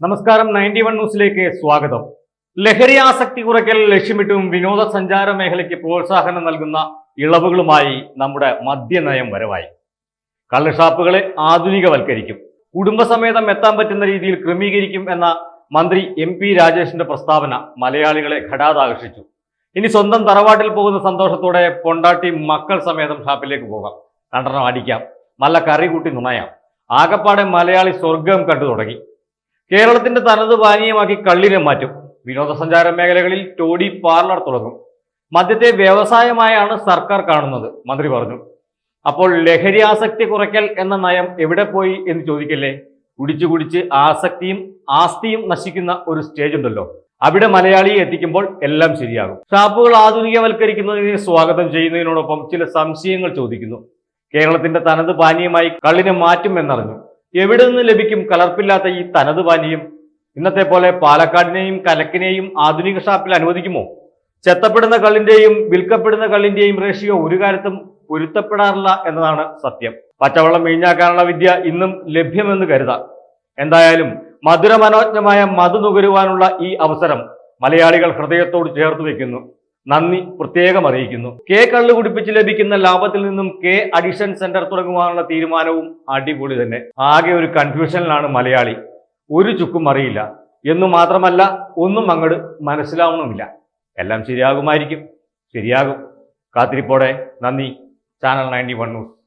നമസ്കാരം. Ninety one ന്യൂസിലേക്ക് സ്വാഗതം. ലഹരി ആസക്തി കുറയ്ക്കൽ ലക്ഷ്യമിട്ടും വിനോദസഞ്ചാര മേഖലയ്ക്ക് പ്രോത്സാഹനം നൽകുന്ന ഇളവുകളുമായി നമ്മുടെ മദ്യനയം വരവായി. കള്ളുഷാപ്പുകളെ ആധുനികവൽക്കരിക്കും. കുടുംബസമേതം എത്താൻ പറ്റുന്ന രീതിയിൽ ക്രമീകരിക്കും എന്ന മന്ത്രി എം പി രാജേഷിന്റെ പ്രസ്താവന മലയാളികളെ ഘടാതാകർഷിച്ചു. ഇനി സ്വന്തം തറവാട്ടിൽ പോകുന്ന സന്തോഷത്തോടെ പൊണ്ടാട്ടി മക്കൾ സമേതം ഷാപ്പിലേക്ക് പോകാം. രണ്ടെണ്ണം അടിക്കാം. നല്ല കറി കൂട്ടി നുണയാം. ആകപ്പാടെ മലയാളി സ്വർഗം കണ്ടു തുടങ്ങി. കേരളത്തിന്റെ തനത് പാനീയമാക്കി കള്ളിനെ മാറ്റും. വിനോദസഞ്ചാര മേഖലകളിൽ ടോഡി പാർലർ തുടങ്ങും. മദ്യത്തെ വ്യവസായമായാണ് സർക്കാർ കാണുന്നത് മന്ത്രി പറഞ്ഞു. അപ്പോൾ ലഹരി ആസക്തി കുറയ്ക്കൽ എന്ന നയം എവിടെ പോയി എന്ന് ചോദിക്കല്ലേ? കുടിച്ചു കുടിച്ച് ആസക്തിയും ആസ്തിയും നശിക്കുന്ന ഒരു സ്റ്റേജ് ഉണ്ടല്ലോ. അവിടെ മലയാളിയെ എത്തിക്കുമ്പോൾ എല്ലാം ശരിയാകും. ഷാപ്പുകൾ ആധുനികവൽക്കരിക്കുന്നതിനെ സ്വാഗതം ചെയ്യുന്നതിനോടൊപ്പം ചില സംശയങ്ങൾ ചോദിക്കുന്നു. കേരളത്തിന്റെ തനത് പാനീയമായി കള്ളിനെ മാറ്റും എന്നറിഞ്ഞു എവിടെ നിന്ന് ലഭിക്കും കലർപ്പില്ലാത്ത ഈ തനത് പാനീയം? ഇന്നത്തെ പോലെ പാലക്കാടിനെയും കലക്കിനെയും ആധുനിക ഷാപ്പിൽ അനുവദിക്കുമോ? ചെത്തപ്പെടുന്ന കള്ളിന്റെയും വിൽക്കപ്പെടുന്ന കള്ളിന്റെയും റേഷ്യോ ഒരു കാര്യത്തും പൊരുത്തപ്പെടാറില്ല എന്നതാണ് സത്യം. പച്ചവെള്ളം വീഞ്ഞാക്കാനുള്ള വിദ്യ ഇന്നും ലഭ്യമെന്ന് കരുതാം. എന്തായാലും മധുരമനോജ്ഞമായ മധു നുകരുവാനുള്ള ഈ അവസരം മലയാളികൾ ഹൃദയത്തോട് ചേർത്ത് വെക്കുന്നു നന്ദി പ്രത്യേകം അറിയിക്കുന്നു. കെ കള്ള് കുടിപ്പിച്ച് ലഭിക്കുന്ന ലാഭത്തിൽ നിന്നും കെ അഡിഷൻ സെന്റർ തുടങ്ങുവാനുള്ള തീരുമാനവും അടിപൊളി തന്നെ. ആകെ ഒരു കൺഫ്യൂഷനിലാണ് മലയാളി. ഒരു ചുക്കും അറിയില്ല. എന്ന് മാത്രമല്ല ഒന്നും അങ്ങട് മനസ്സിലാവണമില്ല എല്ലാം ശരിയാകുമായിരിക്കും. ശരിയാകും. കാത്തിരിപ്പോടെ. നന്ദി. Channel ninety one news.